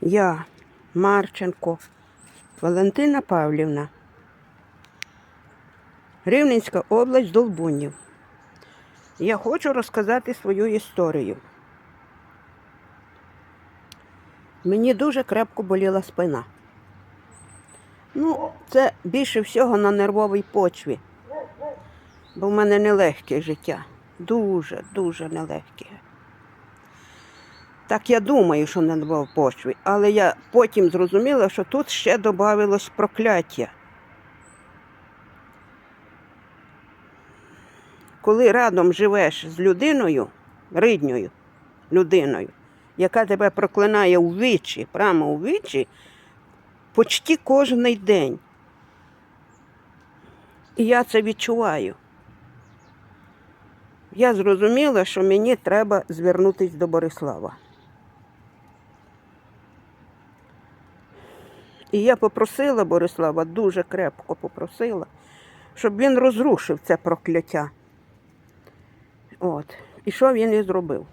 Я, Марченко, Валентина Павлівна, Рівненська область, Долбунів. Я хочу розказати свою історію. Мені дуже крепко боліла спина. Ну, це більше всього на нервовій почві, бо в мене нелегке життя. Дуже, дуже нелегке. Так я думаю, що на нервовій почві, але я потім зрозуміла, що тут ще додавалось прокляття. Коли радом живеш з людиною, рідньою людиною, яка тебе проклинає у вічі, прямо у вічі, почти кожен день. І я це відчуваю. Я зрозуміла, що мені треба звернутися до Борислава. І я попросила Борислава, дуже крепко попросила, щоб він розрушив це прокляття. От. І що він і зробив?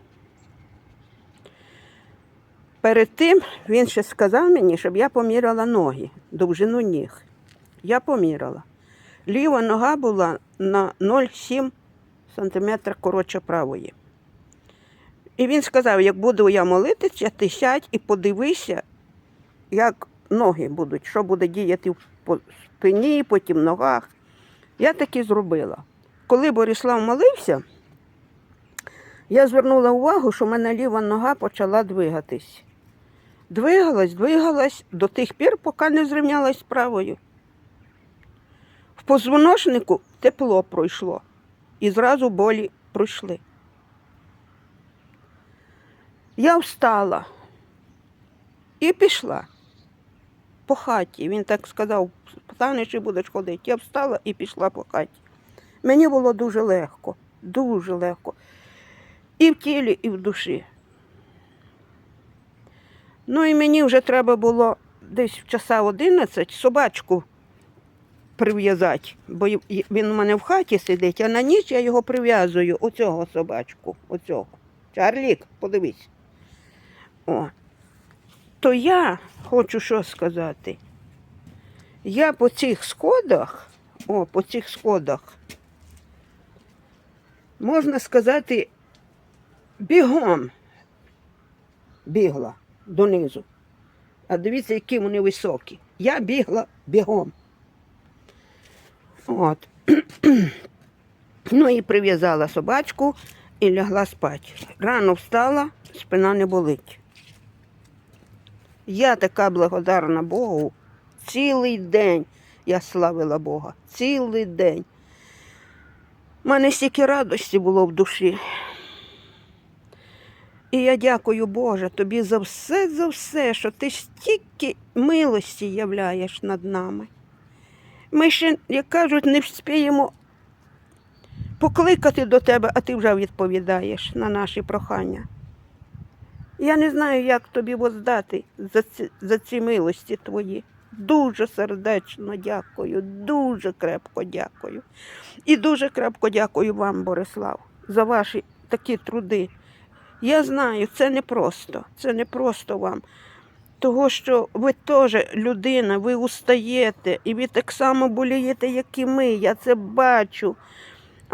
Перед тим він ще сказав мені, щоб я поміряла ноги, довжину ніг. Я поміряла. Ліва нога була на 0,7 см коротше правої. І він сказав, як буду я молитися, ти сядь і подивися, як ноги будуть, що буде діяти в спині, потім в ногах. Я так і зробила. Коли Борислав молився, я звернула увагу, що в мене ліва нога почала двигатись. Двигалась, двигалась до тих пір, поки не зрівнялась з правою. В позвоночнику тепло пройшло і зразу болі пройшли. Я встала і пішла по хаті. Він так сказав, станеш і будеш ходити. Я встала і пішла по хаті. Мені було дуже легко, дуже легко. І в тілі, і в душі. Ну і мені вже треба було десь в часа 11 собачку прив'язати, бо він у мене в хаті сидить, а на ніч я його прив'язую, оцього собачку, оцього. Чарлік, подивись. О. То я хочу що сказати. Я по цих сходах, о, по цих сходах, можна сказати, бігом бігла донизу. А дивіться, які вони високі. Я бігла бігом. От. ну і прив'язала собачку і лягла спати. Рано встала, спина не болить. Я така благодарна Богу. Цілий день я славила Бога. Цілий день. У мене стільки радості було в душі. І я дякую Боже тобі за все, за все, що ти стільки милості являєш над нами. Ми ще, як кажуть, не вспіємо покликати до тебе, а ти вже відповідаєш на наші прохання. Я не знаю, як тобі воздати за ці, за ці милості твої. Дуже сердечно дякую, дуже крепко дякую. І дуже крепко дякую вам, Борислав, за ваші такі труди. Я знаю, це не просто, це не просто вам. Того, що ви теж людина, ви устаєте, і ви так само болієте, як і ми. Я це бачу.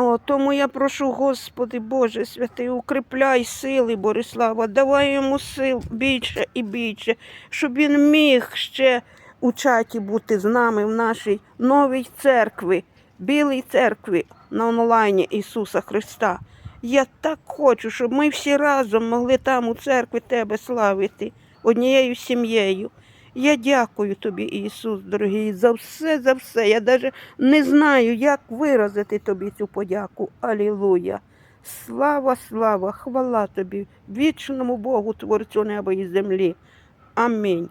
О, тому я прошу, Господи Боже святий, укріпляй сили Борислава, давай йому сил більше і більше, щоб він міг ще у чаті бути з нами в нашій новій церкві, білій церкві на онлайні Ісуса Христа. Я так хочу, щоб ми всі разом могли там у церкві Тебе славити однією сім'єю. Я дякую тобі, Ісус, дорогий, за все, за все. Я навіть не знаю, як виразити тобі цю подяку. Алілуя. Слава, слава, хвала тобі, вічному Богу, Творцю неба і землі. Амінь.